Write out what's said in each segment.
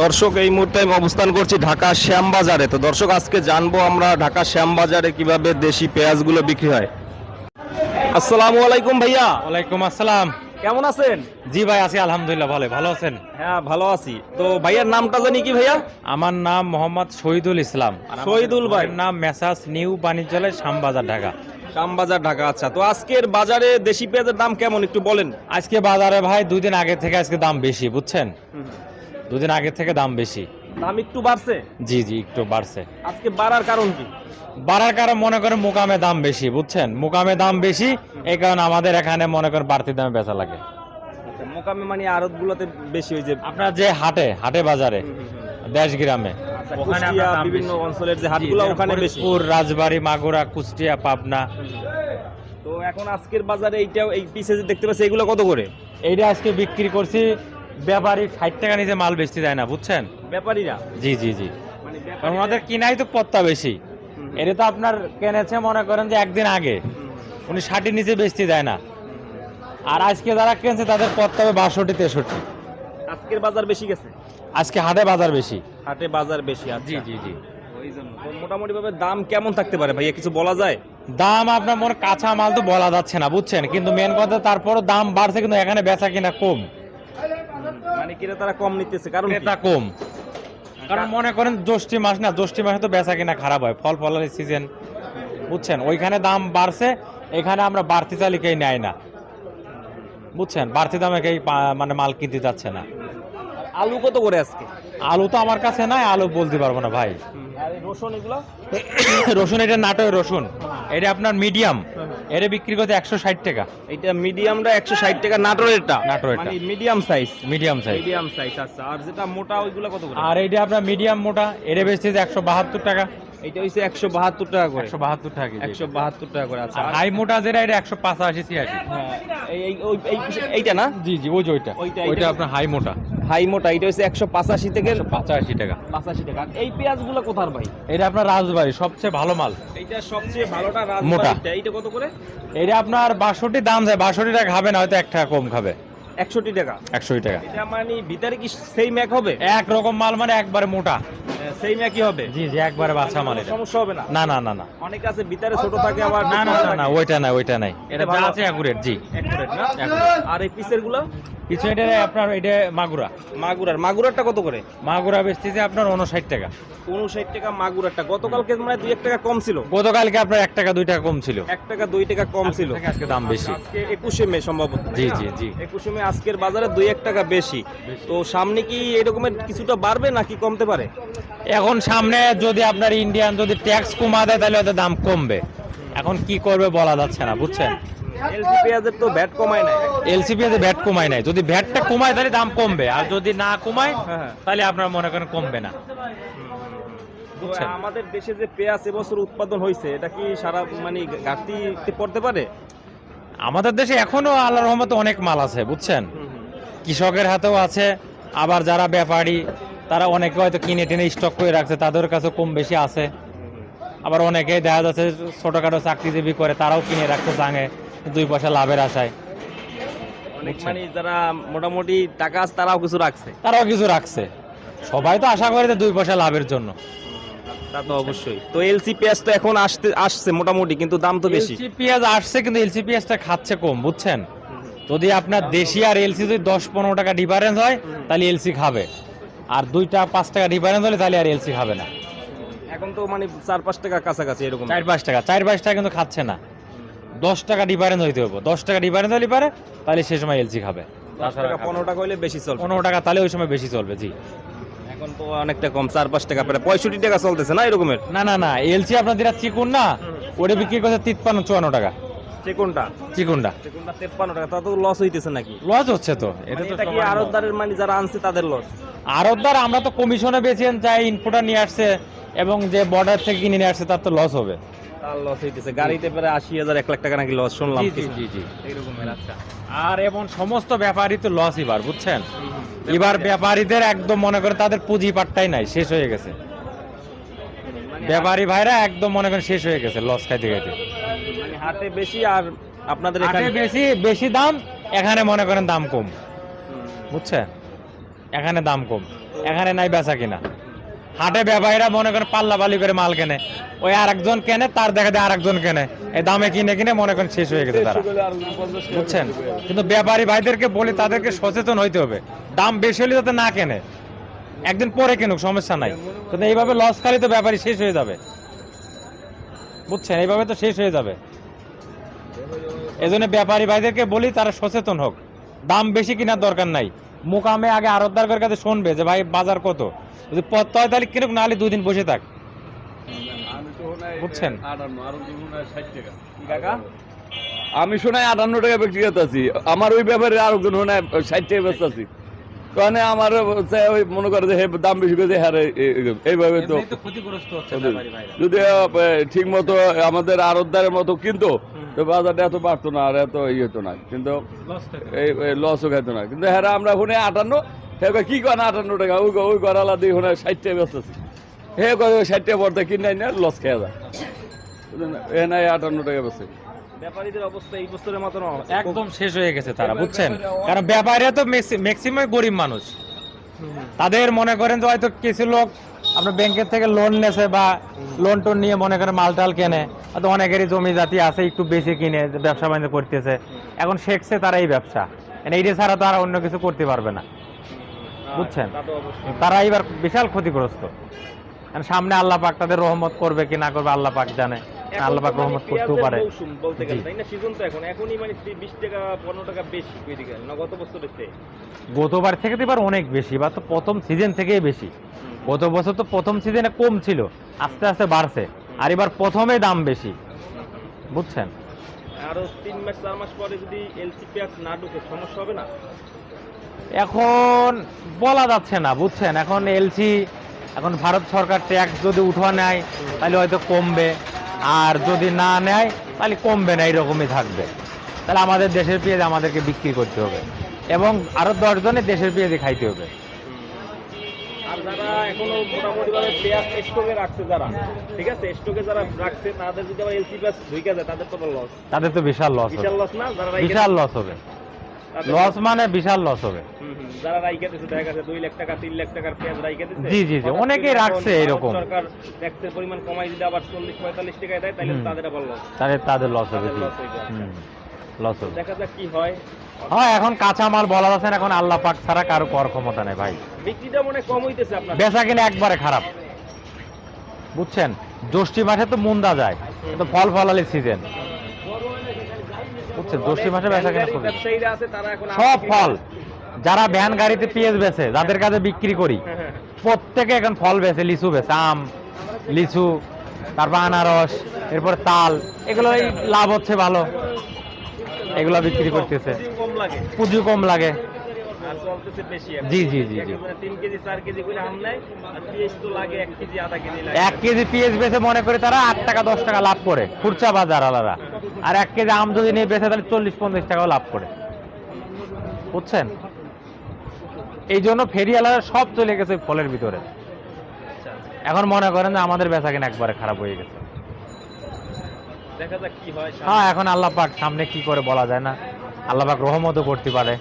দর্শক এই মুহূর্তে আমি অবস্থান করছি ঢাকা শ্যামবাজারে। তো দর্শক আজকে জানব আমরা ঢাকা শ্যামবাজারে কীভাবে দেশি পেঁয়াজগুলো বিক্রি হয়। আসসালামু আলাইকুম ভাইয়া। ওয়ালাইকুম আসসালাম। কেমন আছেন? জি ভাই আছি আলহামদুলিল্লাহ ভালো। ভালো আছেন? হ্যাঁ ভালো আছি। তো ভাইয়ার নামটা জানি কি ভাইয়া? আমার নাম মোহাম্মদ শহীদুল ইসলাম। শহীদুল ভাই। নাম মেসাজ নিউ বাণিজ্যালয় শ্যামবাজার ঢাকা। শ্যামবাজার ঢাকা আচ্ছা। তো আজকের বাজারে দেশি পেঁয়াজের দাম কেমন একটু বলেন। আজকে বাজারে ভাই দুই দিন আগে থেকে আজকে দাম বেশি বুঝছেন? দুদিন আগে থেকে দাম বেশি। দাম একটু বাড়ছে? জি জি একটু বাড়ছে। আজকে বাড়ার কারণ কি? বাড়ার কারণে মনে করেন মোকামে দাম বেশি বুঝছেন? মোকামে দাম বেশি এই কারণে আমাদের এখানে মনে করেন বাড়তি দামে বেচা লাগে। আচ্ছা, মোকামে মানে আড়ত গুলোতে বেশি হয়ে যে আপনার যে হাটে হাটে বাজারে দেশ গ্রামে। আচ্ছা, ওখানে বিভিন্ন অঞ্চলের যে হাটগুলো ওখানে বেশি। ফরিদপুর, রাজবাড়ী মাগুরা কুষ্টিয়া পাবনা। তো এখন আজকের বাজারে এইটা এই পিসে যে দেখতে পাচ্ছি এগুলো কত করে? এইটা আজকে বিক্রি করছি ব্যাপারী ষাট টাকা নিচে মাল বেচতে যায় না বুঝছেন? ব্যাপারীরা? জি জি জি। মানে কারণ ওনাদের কিনাই তো পত্তা বেশি। এটা তো আপনার কেনেছে মনে করেন যে একদিন আগে। উনি ষাটের নিচে বেচতে যায় না। আর আজকে যারা কিনছে তাদের পত্তা হবে বাষট্টি তেষট্টি। আজকের বাজার বেশি গেছে? আজকে হাটে বাজার বেশি। হাটে বাজার বেশি আচ্ছা। জি জি জি। মোটামুটি ভাবে দাম কেমন থাকতে পারে ভাইয়া কিছু বলা যায়? দাম আপনার মনে কাঁচা মাল তো বলা যাচ্ছে না বুঝছেন? কিন্তু মেন কথা তারপরও দাম বাড়ছে কিন্তু এখানে বেচা কিনা কম। মানে ক্রেতারা কম নিতেছে কারণ? ক্রেতা কম। কারণ মনে করেন জ্যৈষ্ঠী মাস না জ্যৈষ্ঠী মাসে তো বেচা কিনা খারাপ হয় ফল ফলার সিজন বুঝছেন? ওইখানে দাম বাড়ছে এখানে আমরা বাড়তি তালিকায় নেয় না। বুঝছেন? বাড়তি দামে পা- মানে মাল কিনতে যাচ্ছে না। আলু কত করে আজকে? আলু তো আমার কাছে নাই আলু বলতে পারব না ভাই। রসুন এগুলো? রসুন এটা নাটোর রসুন। এটা আপনার মিডিয়াম। এটা বিক্রি করতে একশো ষাট টাকা। এটা মিডিয়ামটা একশো ষাট টাকা নাটোরেরটা। নাটোরেরটা। মানে medium size medium size medium size আচ্ছা। আর যেটা মোটা ওইগুলো কত করে? আর এইটা আপনার মিডিয়াম মোটা এটা বেচছে একশো বাহাত্তর টাকা। এটা হইছে একশো বাহাত্তর টাকা করে। একশো বাহাত্তর টাকা কেজি। একশো বাহাত্তর টাকা করে আচ্ছা। হাই মোটা যেটা এটা একশো পাঁচাশি ছিয়াশি। হ্যাঁ, এই- এইটা না? জি জি ওই যে ওইটা, ওইটা আপনার হাই মোটা। হাই মোটা এটা হচ্ছে একশো পাঁচাশি থেকে পাঁচাশি টাকা। পাঁচাশি টাকা। এই পেঁয়াজগুলো কোথার ভাই? এটা আপনার রাজবাড়ি সবচেয়ে ভালো মাল। এইটা সবচেয়ে ভালোটা মোটা। এইটা কত করে? এটা আপনার বাষট্টি দাম যায় বাষট্টি টাকা খাবে না হয়তো এক টাকা কম খাবে। একষট্টি টাকা। একশো টাকা। এটা মানে ভিতরে কি সেই ম্যাক হবে? এক রকম মাল মানে একবারে মোটা। সেই ম্যাকই হবে? জি জি একবারে বাচ্চা মাল সমস্যা হবে না? না না না না। অনেক আছে ভিতরে ছোট থাকে আবার না না না না ওইটা নাই ওইটা নাই। এটা আছে অ্যাকুরেট জি। Accurate না? আর এই পিসেরগুলো? কিছু এটা আপনার এটা মাগুরা। মাগুরার। মাগুরারটা কত করে? মাগুরা বেচতেছে আপনার উনষাট টাকা। উনষাট টাকা মাগুরারটা। গতকালকে মানে দুই এক টাকা কম ছিল। গতকালকে আপনার এক টাকা দুই টাকা কম ছিল। এক টাকা দুই টাকা কম ছিল। আজকে দাম বেশি। আজকে একুশে মে সম্ভবত। জি জি জি। একুশে মে আজকের বাজারে দুই এক টাকা বেশি। তো সামনে কি এরকমের কিছুটা বাড়বে নাকি কমতে পারে? এখন সামনে যদি আপনার ইন্ডিয়ান যদি ট্যাক্স কমা দেয় তাহলে হয়তো দাম কমবে। এখন কি করবে বলা যাচ্ছে না বুঝছেন? এলসি পেঁয়াজের তো ভ্যাট কমায় নাই। এলসিপি তে ভ্যাট কমায় নাই। যদি ভ্যাটটা কমায় তাহলে দাম কমবে। আর যদি না কমায় হ্যাঁ, হ্যাঁ। তাহলে আপনার মনে করেন কমবে না। আমাদের দেশে যে পেঁয়াজ এবছর উৎপাদন হয়েছে এটা কি সারা মানে ঘাটতিতে পড়তে পারে? আমাদের দেশে এখনও আল্লাহর রহমতে অনেক মাল আছে বুঝছেন? কৃষকের হাতেও আছে আবার যারা ব্যাপারী তারা অনেকে হয়তো কিনে টেনে স্টক করে রাখছে তাদের কাছে কম বেশি আছে। আবার অনেকে দেখা যাচ্ছে ছোটখাটো চাকরিজীবী করে তারাও কিনে রাখছে জাঙে। দুই পয়সা লাভের আশায়। অনেক মানে যারা মোটামুটি টাকা আছে তারাও কিছু রাখছে? তারাও কিছু রাখছে। সবাই তো আশা করে যে দুই পয়সা লাভের জন্য। তা তো অবশ্যই। তো এলসি পেঁয়াজ তো এখন আসতে আসছে মোটামুটি কিন্তু দাম তো বেশি। এলসি পেঁয়াজ আসছে কিন্তু এলসি পেঁয়াজটা খাচ্ছে কম বুঝছেন? যদি আপনার দেশি আর এলসি যদি দশ পনেরো টাকা ডিফারেন্স হয় তাহলে এলসি খাবে। আর দুইটা পাঁচ টাকা ডিফারেন্স হলে তাহলে আর এলসি খাবে না। এখন তো মানে চার পাঁচ টাকা কাছাকাছি এরকম। চার পাঁচ টাকা চার পাঁচ টাকা কিন্তু খাচ্ছে না। দশ টাকা ডিফারেন্স হইতে হবে দশ টাকা ডিফারেন্স হলে পারে তাহলে সে সময় এলসি খাবে। পনেরো টাকা হলে বেশি চলবে। পনেরো টাকা তাহলে ওই সময় বেশি চলবে জি। এখন তো অনেকটা কম চার পাঁচ টাকা প্রায়। পঁয়ষট্টি টাকা চলতেছে না এরকমের? না না না এলসি আপনার যেটা চিকুন না ওটা বিক্রি করছে তিপ্পান্ন চুয়ান্ন টাকা। চেকুনটা? চিকুনটা। চেকুনটা তেপ্পান্ন টাকা তা তো লস হইতেছে নাকি? লস হচ্ছে তো এটা মানে তো কি আরতদারের মানে যারা আনছে তাদের লস আরতদার আমরা তো কমিশনে বেচেন যাই ইনপুটটা নিয়ে আসছে এবং যে বর্ডার থেকে কিনে নিয়ে আসছে তার তো লস হবে। তার লস হইতেছে। গাড়িতে প্রায় আশি হাজার এক লাখ টাকা নাকি লস শুনলাম জি জি জি জি। এইরকমের আচ্ছা। আর এবং সমস্ত ব্যাপারই তো লস এবার বুঝছেন? এবার ব্যাপারীদের একদম মনে করে তাদের পুঁজি পাট্টাই নাই শেষ হয়ে গেছে। ব্যাপারী ভাইরা একদম মনে করেন শেষ হয়ে গেছে লস খাইতে খাইতে। মানে হাটে বেশি আর আপনাদের এখানে বেশি বেশি দাম এখানে মনে করেন দাম কম। বুঝছেন? এখানে দাম কম। এখানে নাই বেচা কিনা। হাটে ব্যবসায়ীরা মনে করেন পাল্লা বালি করে মাল কেনে। ওই আরেকজন কেনে, তার দেখা যায় আরেকজন কেনে। এই দামে কিনে কিনে মনে করেন শেষ হয়ে গেছে তারা। বুঝছেন? কিন্তু ব্যাপারী ভাইদেরকে বলি, তাদেরকে সচেতন হইতে হবে। দাম বেশি হলে যাতে না কেনে। একদিন পরে কেনুক, সমস্যা নাই। কিন্তু এইভাবে লস খালি তো ব্যাপারী শেষ হয়ে যাবে। বুঝছেন? এইভাবে তো শেষ হয়ে যাবে। এই জন্য ব্যাপারী ভাইদেরকে বলি, তারা সচেতন হোক। দাম বেশি কেনার দরকার নাই। মুকামে আগে আরতদার কাছে শুনবে যে ভাই বাজার কত? যদি পত্তয় তাহলে কিনুক নাহলে দুই দিন বসে থাক। বুঝছেন? আমি শোনাই আটান্ন টাকা ব্যক্তিগত আছি। আমার ওই ব্যাপারে আরেকজন শোনায় ষাট টাকা ব্যস্ত আছি। কারণ আমার ওই মনে করে যে দাম বেশি করে হারে এইভাবে তো যদি ঠিক মতো আমাদের আরতদারের মতো কিনতো তো বাজারটা এত বাড়তো না আর এত ইয়ে হতো না। কিন্তু এই লসও খাইতো না। কিন্তু হ্যাঁ আমরা শুনে আটান্ন হে কয়, কি কয় না আটান্ন টাকা? ওই ওই গড়ালা দিয়ে শুনে ষাট টাকা ব্যস্ত আছি হে কয় ষাট টাকা পড়তে কিনে না লস খেয়ে যায়? এ নাই আটান্ন টাকা বেছে ব্যাপারীদের অবস্থা এই বছরের মতো একদম শেষ হয়ে গেছে তারা বুঝছেন? কারণ ব্যাপারীরা তো ম্যাক্সিমাম গরিব মানুষ। তাদের মনে করেন যে হয়তো কিছু লোক আপনার ব্যাংকের থেকে লোন নেছে বা লোন টোন নিয়ে মনে করেন মাল টাল কেনে। হয়তো অনেকেরই জমি জাতি আছে, একটু বেশি কিনে ব্যবসা বাণিজ্য করতেছে। এখন শেখছে তারা এই ব্যবসা। মানে এইটা ছাড়া তো আর অন্য কিছু করতে পারবে না। বুঝছেন? তারা এবার বিশাল ক্ষতিগ্রস্ত। সামনে আল্লাহ পাক তাদের রহমত করবে কি না করবে, আল্লাহ পাক জানে। আল্লাহ পাক রহমত করতেও পারে। বলতে গেলে তাই না? সিজন তো এখন। এখনই মানে বিশ টাকা পনেরো টাকা বেশি না গত বছরের চেয়ে গতবার থেকে তো এবার অনেক বেশি বা তো প্রথম সিজন থেকেই বেশি। গত বছর তো প্রথম সিজনে কম ছিল আস্তে আস্তে বাড়ছে। আর এবার প্রথমে দাম বেশি। বুঝছেন? আরও তিন মাস চার মাস পরে যদি এলসি পেঁয়াজ না ঢুকে সমস্যা হবে না? এখন বলা যাচ্ছে না বুঝছেন? এখন এলসি এখন ভারত সরকার ট্যাক্স যদি উঠোয়া নেয় তাহলে হয়তো কমবে। আর যদি না নেয় তাহলে কমবে না এইরকমই থাকবে। তাহলে আমাদের দেশের পেঁয়াজ আমাদেরকে বিক্রি করতে হবে। এবং আরও দশজনের দেশের পেঁয়াজই খাইতে হবে। আর যারা এখনও মোটামুটি ভাবে পেঁয়াজ স্টকে রাখছে যারা ঠিক আছে? স্টকে যারা রাখছে তাদের যদি আবার এলসি পেঁয়াজ ঢুকে যায় তাদের তো লস তাদের তো বিশাল লস বিশাল লস না? যারা বিশাল লস হবে। লস মানে বিশাল লস হবে। হুম, হুম, যারা রাইখে দিচ্ছে দেখা গেছে দুই লাখ টাকা তিন লাখ টাকার পেঁয়াজ রাইখে দিচ্ছে জি, জি, জি, অনেকেই রাখছে এরকম। সরকার ট্যাক্সের পরিমাণ কমাই দিলে আবার চল্লিশ পঁয়তাল্লিশ টাকায় দেয় তাহলে তাদের আবার লস তাদের তাদের লস হবে জি। loss হয়ে যায়। লস হবে। দেখা যাক কি হয়। হ্যাঁ এখন কাঁচা মাল বলা যাচ্ছে এখন আল্লাহ পাক ছাড়া কারও কর ক্ষমতা নেই ভাই। বিক্রিটা মনে কম হইতেছে আপনার। বেচা কিনা একবারে খারাপ। বুঝছেন? জ্যৈষ্ঠী মাসে তো মুন্দা যায় তো ফল ফলালি সিজন বুঝছেন জ্যৈষ্ঠী মাসে বেচা কিনা এখন সব ফল। যারা ভ্যান গাড়িতে পেঁয়াজ বেচে যাদের কাছে বিক্রি করি। প্রত্যেকে এখন ফল বেচে লিচু বেচে আম লিচু তারপর আনারস এরপর তাল এগুলো লাভ হচ্ছে ভালো। এগুলো বিক্রি করতেছে। পুঁজি কম লাগে। জি, জি, জি, জি। এক কেজি পেঁয়াজ বেচে মনে করে তারা আট টাকা দশ টাকা লাভ করে খুচরা বাজার আলাদা আর এক কেজি আম যদি নিয়ে বেচে তাহলে চল্লিশ পঞ্চাশ টাকাও লাভ করে। বুঝছেন? এই জন্য ফেরিওয়ালারা সব চলে গেছে ফলের ভিতরে। এখন মনে করেন যে আমাদের বেচা কিনা একবারে খারাপ হয়ে গেছে। দেখা যাক কি হয়। হ্যাঁ এখন আল্লাহ পাক সামনে কি করে বলা যায় না। আল্লাহ পাক রহমতও করতে পারে।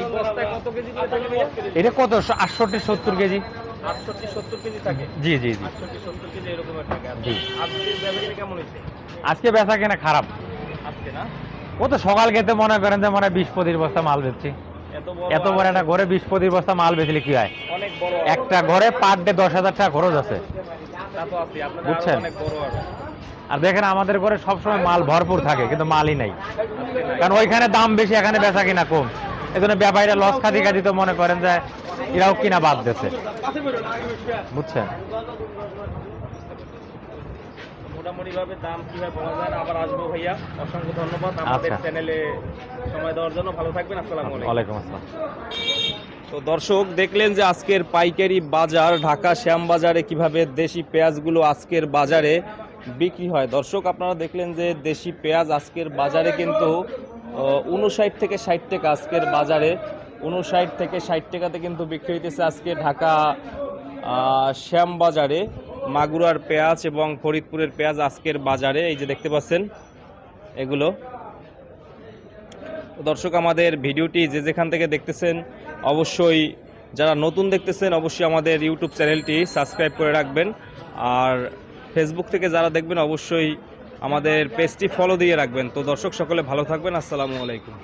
এই বস্তায় কত কেজি করে থাকে ভাইয়া? এটা কত? আটষট্টি সত্তর কেজি। আটষট্টি সত্তর কেজি থাকে? জি জি জি। আটষট্টি সত্তর কেজি এরকমের থাকে জি। আজকে ব্যথা কেমন হয়েছে? আজকে বেচা কিনা খারাপ। আজকে না? ও তো সকাল খেতে মনে করেন যে মনে বিশ পঁচিশ বস্তা মাল বেচছি। এত বড় একটা ঘরে বিশ পঁচিশ বস্তা মাল বেচলে কি হয়? একটা ঘরে পার ডে দশ হাজার টাকা খরচ আছে। বুঝছেন? আর দেখেন আমাদের ঘরে সবসময় মাল ভরপুর থাকে কিন্তু মালই নাই। কারণ ওইখানে দাম বেশি এখানে বেচা কিনা কম। এই জন্য ব্যাপারীরা লস খাতি খাতি তো মনে করেন যে এরাও কিনা বাদ দিচ্ছে বুঝছেন? মোটামুটি ভাবে দাম কীভাবে বলা যায় না আবার আসব ভাইয়া। অসংখ্য ধন্যবাদ আমাদের আচ্ছা। চ্যানেলে সময় দেওয়ার জন্য। ভালো থাকবেন আসসালামু আলাইকুম। আসসালাম। তো দর্শক দেখলেন যে আজকের পাইকারি বাজার ঢাকা শ্যামবাজারে কীভাবে দেশি পেঁয়াজগুলো আজকের বাজারে বিক্রি হয়। দর্শক আপনারা দেখলেন যে দেশি পেঁয়াজ আজকের বাজারে কিন্তু উনষাট থেকে ষাট টাকা আজকের বাজারে। উনষাট থেকে ষাট টাকাতে কিন্তু বিক্রি হইতেছে আজকে ঢাকা আহ, শ্যামবাজারে মাগুরার পেঁয়াজ এবং ফরিদপুরের পেঁয়াজ আজকের বাজারে এই যে দেখতে পাচ্ছেন এগুলো। দর্শক আমাদের ভিডিওটি যে যেখান থেকে দেখতেছেন অবশ্যই যারা নতুন দেখতেছেন অবশ্যই আমাদের ইউটিউব চ্যানেলটি সাবস্ক্রাইব করে রাখবেন। আর ফেসবুক থেকে যারা দেখবেন, অবশ্যই আমাদের পেজটি ফলো দিয়ে রাখবেন। তো দর্শক সকলে ভালো থাকবেন। আসসালামু আলাইকুম।